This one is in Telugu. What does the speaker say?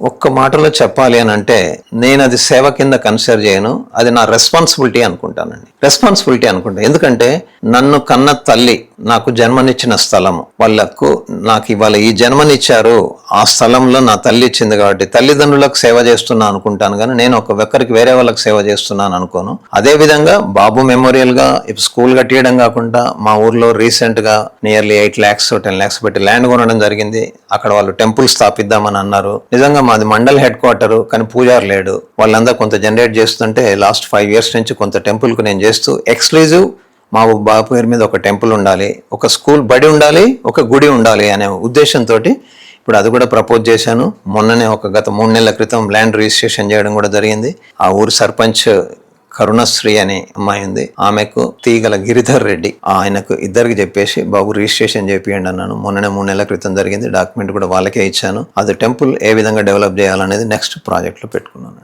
ఒక్క మాటలో చెప్పాలి అని అంటే నేను అది సేవ కింద కన్సిడర్ చేయను అది నా రెస్పాన్సిబిలిటీ అనుకుంటానండి. రెస్పాన్సిబిలిటీ అనుకుంటా. ఎందుకంటే నన్ను కన్న తల్లి నాకు జన్మనిచ్చిన స్థలము. వాళ్ళకు నాకు ఇవాళ ఈ జన్మనిచ్చారు ఆ స్థలంలో నా తల్లి ఇచ్చింది కాబట్టి తల్లిదండ్రులకు సేవ చేస్తున్నా అనుకుంటాను కానీ నేను ఒక ఒక్కరికి వేరే వాళ్ళకి సేవ చేస్తున్నాను అనుకోను. అదే విధంగా బాబు మెమోరియల్గా ఇప్పుడు స్కూల్ కట్టియడం కాకుండా మా ఊర్లో రీసెంట్గా nearly eight lakhs ten lakhs పెట్టి ల్యాండ్ కొనడం జరిగింది. అక్కడ వాళ్ళు టెంపుల్ స్థాపిద్దామని అన్నారు. నిజంగా మాది మండల్ హెడ్ క్వార్టర్ కానీ పూజారు లేడు. వాళ్ళందరూ కొంత జనరేట్ చేస్తుంటే లాస్ట్ ఫైవ్ ఇయర్స్ నుంచి కొంత టెంపుల్కు నేను చేస్తూ ఎక్స్క్లూజివ్ మా బాబు పేరు మీద ఒక టెంపుల్ ఉండాలి ఒక స్కూల్ బడి ఉండాలి ఒక గుడి ఉండాలి అనే ఉద్దేశంతో ఇప్పుడు అది కూడా ప్రపోజ్ చేశాను. మొన్ననే ఒక గత మూడు నెలల క్రితం ల్యాండ్ రిజిస్ట్రేషన్ చేయడం కూడా జరిగింది. ఆ ఊరు సర్పంచ్ కరుణశ్రీ అనే అమ్మాయి ఉంది. ఆమెకు తీగల గిరిధర్ రెడ్డి ఆయనకు ఇద్దరికి చెప్పేసి బాబు రిజిస్ట్రేషన్ చేపియండి అన్నాను. మొన్ననే మూడు నెలల క్రితం జరిగింది. డాక్యుమెంట్ కూడా వాళ్ళకే ఇచ్చాను. అది టెంపుల్ ఏ విధంగా డెవలప్ చేయాలనేది నెక్స్ట్ ప్రాజెక్ట్లో పెట్టుకున్నాను.